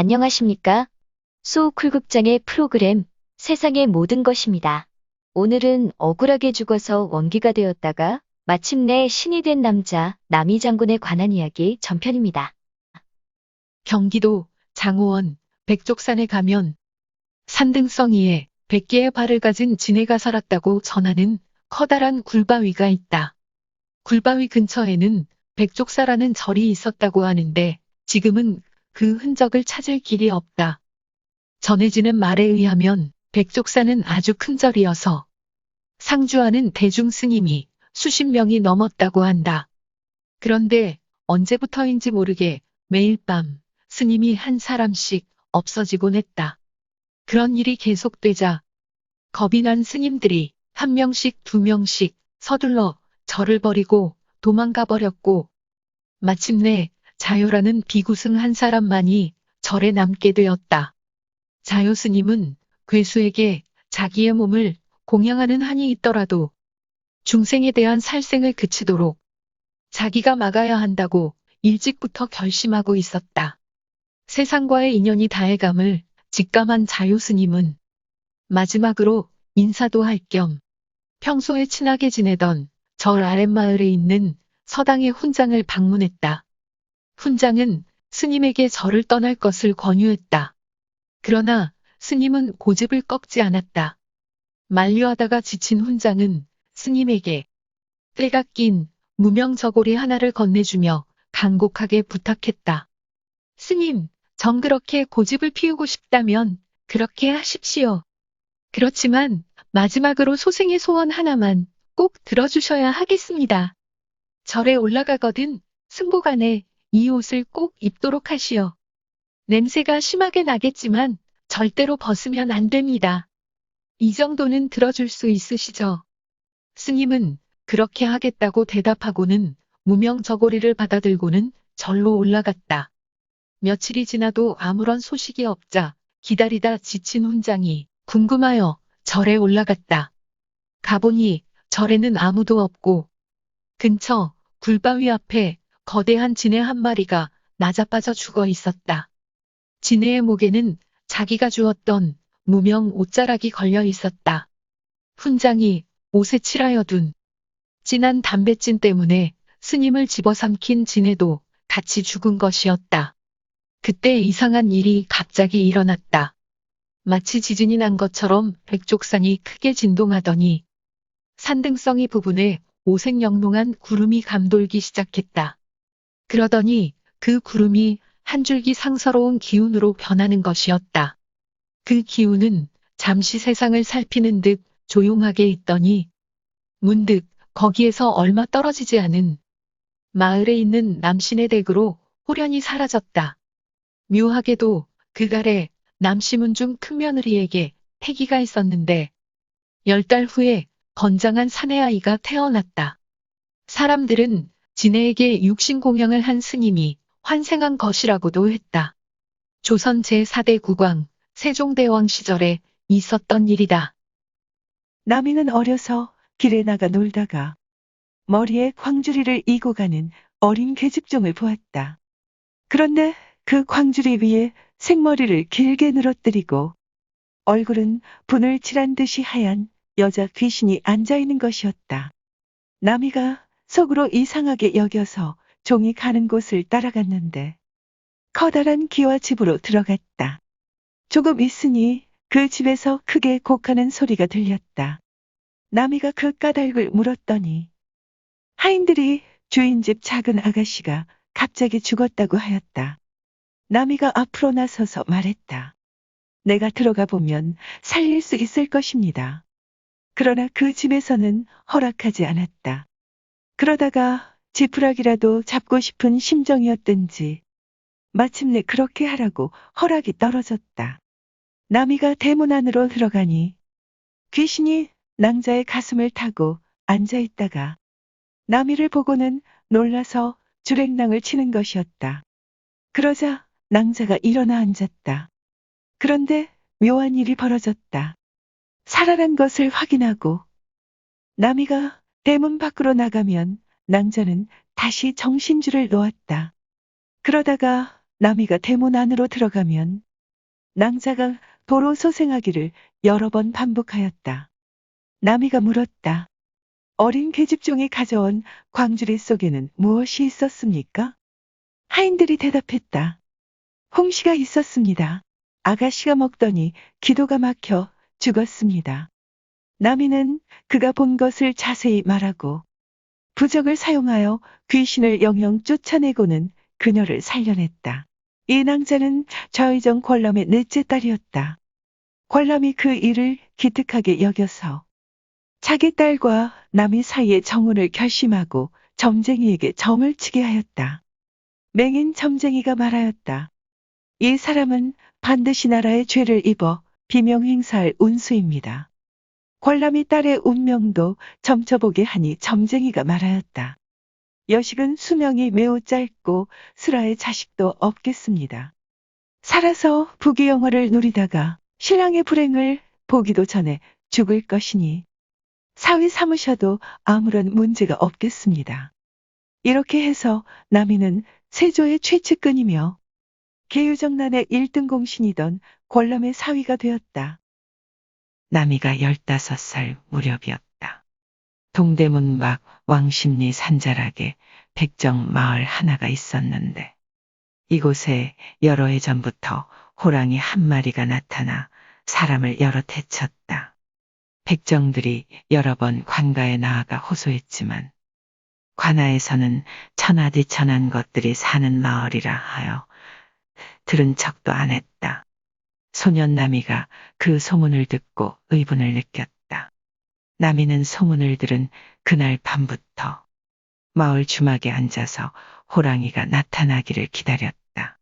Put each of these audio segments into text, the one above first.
안녕하십니까? 소우쿨극장의 프로그램 세상의 모든 것입니다. 오늘은 억울하게 죽어서 원기가 되었다가 마침내 신이 된 남자 남이 장군에 관한 이야기 전편입니다. 경기도 장호원 백족산에 가면 산등성이에 100개의 발을 가진 지네가 살았다고 전하는 커다란 굴바위가 있다. 굴바위 근처에는 백족사라는 절이 있었다고 하는데 지금은 그 흔적을 찾을 길이 없다. 전해지는 말에 의하면 백족사는 아주 큰 절이어서 상주하는 대중 스님이 수십 명이 넘었다고 한다. 그런데 언제부터인지 모르게 매일 밤 스님이 한 사람씩 없어지곤 했다. 그런 일이 계속되자 겁이 난 스님들이 한 명씩 두 명씩 서둘러 절을 버리고 도망가 버렸고 마침내 자요라는 비구승 한 사람만이 절에 남게 되었다. 자요 스님은 괴수에게 자기의 몸을 공양하는 한이 있더라도 중생에 대한 살생을 그치도록 자기가 막아야 한다고 일찍부터 결심하고 있었다. 세상과의 인연이 다해감을 직감한 자요 스님은 마지막으로 인사도 할 겸 평소에 친하게 지내던 절 아랫마을에 있는 서당의 훈장을 방문했다. 훈장은 스님에게 절을 떠날 것을 권유했다. 그러나 스님은 고집을 꺾지 않았다. 만류하다가 지친 훈장은 스님에게 때가 낀 무명 저고리 하나를 건네주며 간곡하게 부탁했다. 스님, 정 그렇게 고집을 피우고 싶다면 그렇게 하십시오. 그렇지만 마지막으로 소생의 소원 하나만 꼭 들어주셔야 하겠습니다. 절에 올라가거든 승복안에 이 옷을 꼭 입도록 하시오. 냄새가 심하게 나겠지만 절대로 벗으면 안 됩니다. 이 정도는 들어줄 수 있으시죠? 스님은 그렇게 하겠다고 대답하고는 무명 저고리를 받아들고는 절로 올라갔다. 며칠이 지나도 아무런 소식이 없자 기다리다 지친 훈장이 궁금하여 절에 올라갔다. 가보니 절에는 아무도 없고 근처 굴바위 앞에 거대한 지네 한 마리가 나자빠져 죽어 있었다. 지네의 목에는 자기가 주었던 무명 옷자락이 걸려 있었다. 훈장이 옷에 칠하여 둔 진한 담배찜 때문에 스님을 집어삼킨 지네도 같이 죽은 것이었다. 그때 이상한 일이 갑자기 일어났다. 마치 지진이 난 것처럼 백족산이 크게 진동하더니 산등성이 부분에 오색영롱한 구름이 감돌기 시작했다. 그러더니 그 구름이 한 줄기 상서로운 기운으로 변하는 것이었다. 그 기운은 잠시 세상을 살피는 듯 조용하게 있더니 문득 거기에서 얼마 떨어지지 않은 마을에 있는 남신의 댁으로 호련히 사라졌다. 묘하게도 그갈에 남시문 중 큰 며느리에게 태기가 있었는데 열 달 후에 건장한 사내아이가 태어났다. 사람들은 지네에게 육신 공양을 한 스님이 환생한 것이라고도 했다. 조선 제4대 국왕 세종대왕 시절에 있었던 일이다. 남이는 어려서 길에 나가 놀다가 머리에 광주리를 이고 가는 어린 계집종을 보았다. 그런데 그 광주리 위에 생머리를 길게 늘어뜨리고 얼굴은 분을 칠한 듯이 하얀 여자 귀신이 앉아 있는 것이었다. 남이가 속으로 이상하게 여겨서 종이 가는 곳을 따라갔는데 커다란 기와 집으로 들어갔다. 조금 있으니 그 집에서 크게 곡하는 소리가 들렸다. 남이가 그 까닭을 물었더니 하인들이 주인집 작은 아가씨가 갑자기 죽었다고 하였다. 남이가 앞으로 나서서 말했다. 내가 들어가 보면 살릴 수 있을 것입니다. 그러나 그 집에서는 허락하지 않았다. 그러다가 지푸라기라도 잡고 싶은 심정이었든지 마침내 그렇게 하라고 허락이 떨어졌다. 나미가 대문 안으로 들어가니 귀신이 낭자의 가슴을 타고 앉아 있다가 나미를 보고는 놀라서 주랭랑을 치는 것이었다. 그러자 낭자가 일어나 앉았다. 그런데 묘한 일이 벌어졌다. 살아난 것을 확인하고 나미가 대문 밖으로 나가면 낭자는 다시 정신줄을 놓았다. 그러다가 남이가 대문 안으로 들어가면 낭자가 도로 소생하기를 여러 번 반복하였다. 남이가 물었다. 어린 계집종이 가져온 광주리 속에는 무엇이 있었습니까? 하인들이 대답했다. 홍시가 있었습니다. 아가씨가 먹더니 기도가 막혀 죽었습니다. 남이는 그가 본 것을 자세히 말하고 부적을 사용하여 귀신을 영영 쫓아내고는 그녀를 살려냈다. 이 낭자는 좌의정 권람의 넷째 딸이었다. 권람이 그 일을 기특하게 여겨서 자기 딸과 남이 사이의 정혼을 결심하고 점쟁이에게 점을 치게 하였다. 맹인 점쟁이가 말하였다. 이 사람은 반드시 나라의 죄를 입어 비명 행사할 운수입니다. 권람이 딸의 운명도 점쳐보게 하니 점쟁이가 말하였다. 여식은 수명이 매우 짧고 슬아의 자식도 없겠습니다. 살아서 부귀 영화를 누리다가 신랑의 불행을 보기도 전에 죽을 것이니 사위 삼으셔도 아무런 문제가 없겠습니다. 이렇게 해서 남이는 세조의 최측근이며 계유정난의 1등 공신이던 권람의 사위가 되었다. 남이가 15살 무렵이었다. 동대문 밖 왕십리 산자락에 백정 마을 하나가 있었는데 이곳에 여러 해 전부터 호랑이 한 마리가 나타나 사람을 여러 해쳤다. 백정들이 여러 번 관가에 나아가 호소했지만 관아에서는 천하디천한 것들이 사는 마을이라 하여 들은 척도 안 했다. 소년 나미가 그 소문을 듣고 의분을 느꼈다. 나미는 소문을 들은 그날 밤부터 마을 주막에 앉아서 호랑이가 나타나기를 기다렸다.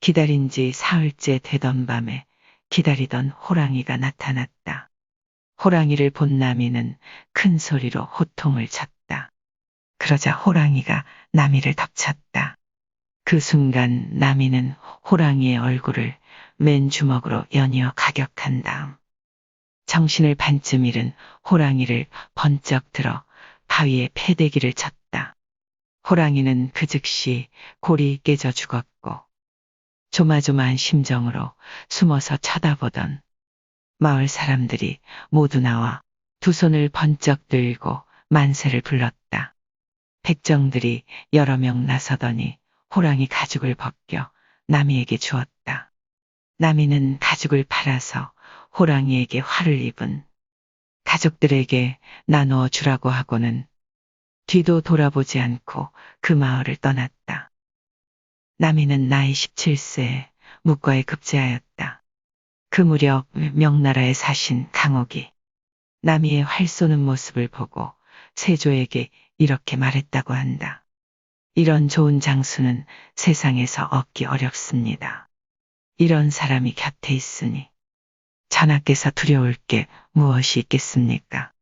기다린 지 사흘째 되던 밤에 기다리던 호랑이가 나타났다. 호랑이를 본 나미는 큰 소리로 호통을 쳤다. 그러자 호랑이가 나미를 덮쳤다. 그 순간 나미는 호랑이의 얼굴을 맨 주먹으로 연이어 가격한 다음 정신을 반쯤 잃은 호랑이를 번쩍 들어 바위에 패대기를 쳤다. 호랑이는 그 즉시 골이 깨져 죽었고 조마조마한 심정으로 숨어서 쳐다보던 마을 사람들이 모두 나와 두 손을 번쩍 들고 만세를 불렀다. 백정들이 여러 명 나서더니 호랑이 가죽을 벗겨 나미에게 주었다. 나미는 가죽을 팔아서 호랑이에게 화를 입은 가족들에게 나누어 주라고 하고는 뒤도 돌아보지 않고 그 마을을 떠났다. 나미는 나이 17세에 묵과에 급제하였다. 그 무렵 명나라에 사신 강옥이 나미의 활 쏘는 모습을 보고 세조에게 이렇게 말했다고 한다. 이런 좋은 장수는 세상에서 얻기 어렵습니다. 이런 사람이 곁에 있으니 전하께서 두려울 게 무엇이 있겠습니까?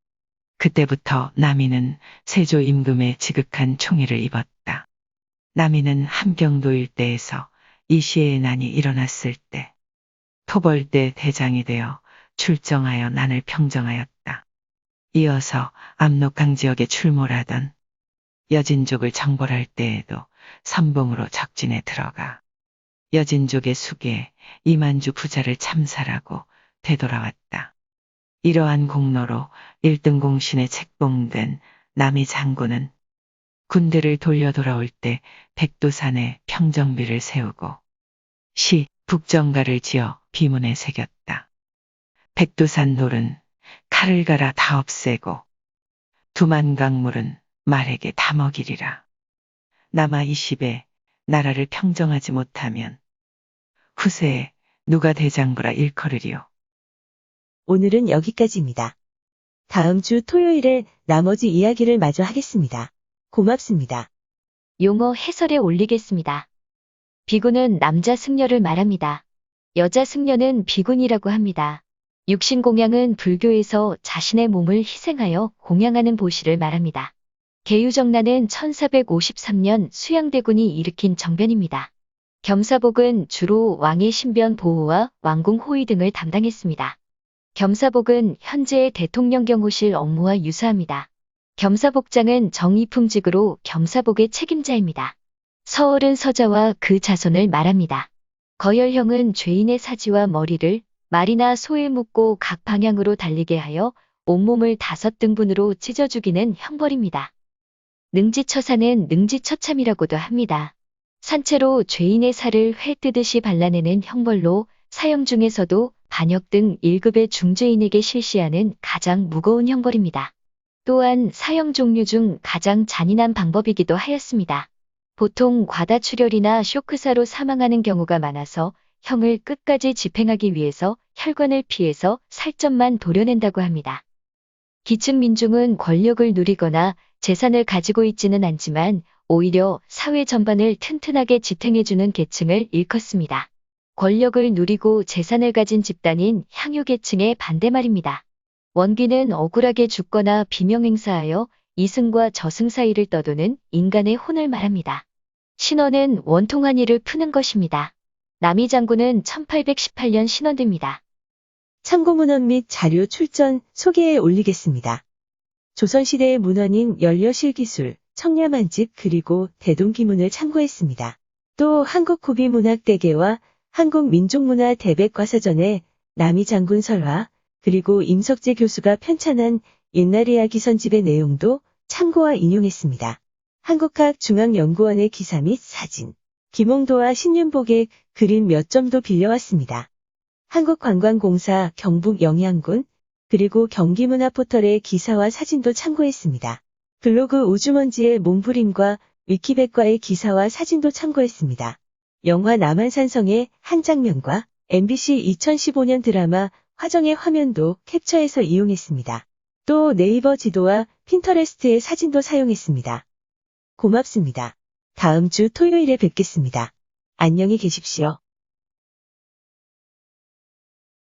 그때부터 나미는 세조 임금의 지극한 총애를 입었다. 나미는 함경도 일대에서 이시의 난이 일어났을 때 토벌대 대장이 되어 출정하여 난을 평정하였다. 이어서 압록강 지역에 출몰하던 여진족을 정벌할 때에도 선봉으로 적진에 들어가 여진족의 숙에 이만주 부자를 참살하고 되돌아왔다. 이러한 공로로 1등 공신에 책봉된 남이 장군은 군대를 돌려 돌아올 때 백두산에 평정비를 세우고 시 북정가를 지어 비문에 새겼다. 백두산 돌은 칼을 갈아 다 없애고 두만강물은 말에게 다 먹이리라. 남아 20에 나라를 평정하지 못하면 후세에 누가 대장부라 일컬으리요. 오늘은 여기까지입니다. 다음 주 토요일에 나머지 이야기를 마저 하겠습니다. 고맙습니다. 용어 해설에 올리겠습니다. 비군은 남자 승려를 말합니다. 여자 승려는 비군이라고 합니다. 육신공양은 불교에서 자신의 몸을 희생하여 공양하는 보시를 말합니다. 계유정난은 1453년 수양대군이 일으킨 정변입니다. 겸사복은 주로 왕의 신변 보호와 왕궁 호위 등을 담당했습니다. 겸사복은 현재의 대통령 경호실 업무와 유사합니다. 겸사복장은 정의품직으로 겸사복의 책임자입니다. 서얼은 서자와 그 자손을 말합니다. 거열형은 죄인의 사지와 머리를 말이나 소에 묶고 각 방향으로 달리게 하여 온몸을 다섯 등분으로 찢어 죽이는 형벌입니다. 능지처사는 능지처참이라고도 합니다. 산채로 죄인의 살을 회 뜨듯이 발라내는 형벌로 사형 중에서도 반역 등 1급의 중죄인에게 실시하는 가장 무거운 형벌입니다. 또한 사형 종류 중 가장 잔인한 방법이기도 하였습니다. 보통 과다출혈이나 쇼크사로 사망하는 경우가 많아서 형을 끝까지 집행하기 위해서 혈관을 피해서 살점만 도려낸다고 합니다. 기층 민중은 권력을 누리거나 재산을 가지고 있지는 않지만 오히려 사회 전반을 튼튼하게 지탱해주는 계층을 일컫습니다. 권력을 누리고 재산을 가진 집단인 향유계층의 반대말입니다. 원기는 억울하게 죽거나 비명행사하여 이승과 저승 사이를 떠도는 인간의 혼을 말합니다. 신원은 원통한 일을 푸는 것입니다. 남이 장군은 1818년 신원됩니다. 참고문헌 및 자료 출전 소개에 올리겠습니다. 조선시대의 문헌인 연려실기술, 청렴한집 그리고 대동기문을 참고했습니다. 또 한국구비문학대계와 한국민족문화 대백과사전에 남이 장군 설화, 그리고 임석재 교수가 편찬한 옛날 이야기 선집의 내용도 참고와 인용했습니다. 한국학중앙연구원의 기사 및 사진, 김홍도와 신윤복의 그림 몇 점도 빌려왔습니다. 한국관광공사 경북 영양군, 그리고 경기문화포털의 기사와 사진도 참고했습니다. 블로그 우주먼지의 몸부림과 위키백과의 기사와 사진도 참고했습니다. 영화 남한산성의 한 장면과 MBC 2015년 드라마 화정의 화면도 캡처해서 이용했습니다. 또 네이버 지도와 핀터레스트의 사진도 사용했습니다. 고맙습니다. 다음 주 토요일에 뵙겠습니다. 안녕히 계십시오.